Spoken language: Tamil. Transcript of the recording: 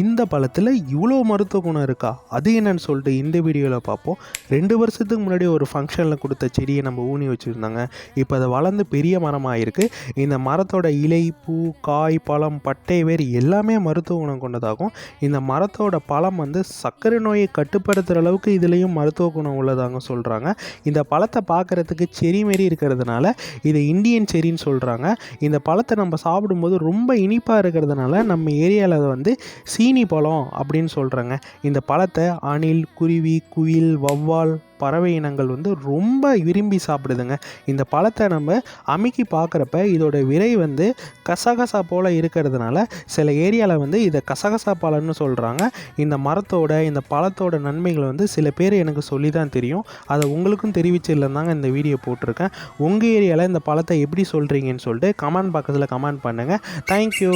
இந்த பழத்தில் இவ்வளோ மருத்துவ குணம் இருக்கா? அது என்னன்னு சொல்லிட்டு இந்த வீடியோவில் பார்ப்போம். ரெண்டு வருஷத்துக்கு முன்னாடி ஒரு ஃபங்க்ஷனில் கொடுத்த செடியை நம்ம ஊனி வச்சுருந்தாங்க. இப்போ அதை வளர்ந்து பெரிய மரமாக இருக்குது இந்த மரத்தோட இலை பூ காய் பழம் பட்டை வேர் எல்லாமே மருத்துவ குணம் கொண்டதாகும் இந்த மரத்தோட பழம் வந்து சர்க்கரை நோயை கட்டுப்படுத்துகிற அளவுக்கு இதுலேயும் மருத்துவ குணம் உள்ளதாக சொல்கிறாங்க இந்த பழத்தை பார்க்குறதுக்கு செரி மாரி இருக்கிறதுனால இதை இந்தியன் செரின்னு சொல்கிறாங்க இந்த பழத்தை நம்ம சாப்பிடும்போது ரொம்ப இனிப்பாக இருக்கிறதுனால நம்ம ஏரியாவில் வந்து சீனி பழம் அப்படின்னு சொல்கிறாங்க இந்த பழத்தை அணில் குருவி குயில் வவ்வால் பறவை இனங்கள் வந்து ரொம்ப விரும்பி சாப்பிடுதுங்க. இந்த பழத்தை நம்ம அமுக்கி பார்க்குறப்ப இதோட விரை வந்து கசகசா போல் இருக்கிறதுனால சில ஏரியாவில் வந்து இதை கசகசா பழம்னு சொல்கிறாங்க இந்த மரத்தோட இந்த பழத்தோட நன்மைகளை வந்து சில பேர் எனக்கு சொல்லி தான் தெரியும். அதை உங்களுக்கும் தெரிவிச்சிடலன்னு இந்த வீடியோ போட்டிருக்கேன். உங்கள் ஏரியாவில் இந்த பழத்தை எப்படி சொல்கிறீங்கன்னு சொல்லிட்டு கமெண்ட் பக்கத்தில் கமெண்ட் பண்ணுங்கள் தேங்க்யூ